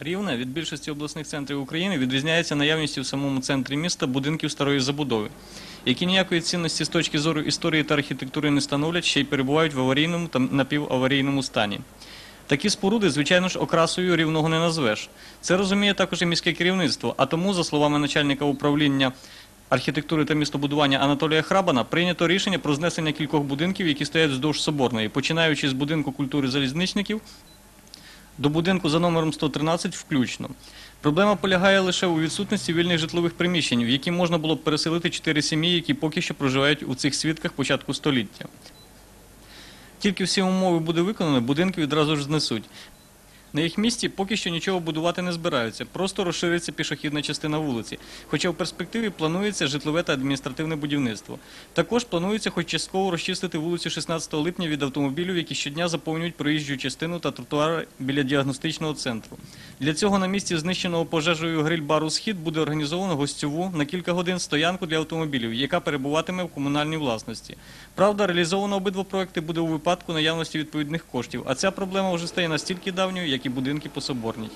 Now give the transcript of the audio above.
Рівне від більшості обласних центрів України відрізняється наявністю в самому центрі міста будинків старої забудови, які ніякої цінності з точки зору історії та архітектури не становлять, ще й перебувають в аварійному та напіваварійному стані. Такі споруди, звичайно ж, окрасою рівного не назвеш. Це розуміє також і міське керівництво, а тому, за словами начальника управління архітектури та містобудування Анатолія Храбана, прийнято рішення про знесення кількох будинків, які стоять вздовж Соборної, починаючи з будинку культури залізничників до будинку за номером 113 включно. Проблема полягає лише у відсутності вільних житлових приміщень, в які можна було б переселити чотири сім'ї, які поки що проживають у цих свідках початку століття. Тільки всі умови буде виконано, будинки відразу ж знесуть. На їх місці поки що нічого будувати не збираються, просто розшириться пішохідна частина вулиці. Хоча в перспективі планується житлове та адміністративне будівництво. Також планується хоч частково розчистити вулицю 16 липня від автомобілів, які щодня заповнюють проїжджу частину та тротуари біля діагностичного центру. Для цього на місці знищеного пожежею гриль-бару Схід буде організовано гостьову на кілька годин стоянку для автомобілів, яка перебуватиме в комунальній власності. Правда, реалізовано обидва проекти буде у випадку наявності відповідних коштів, а ця проблема вже стає настільки давньою, як і будинки по Соборній.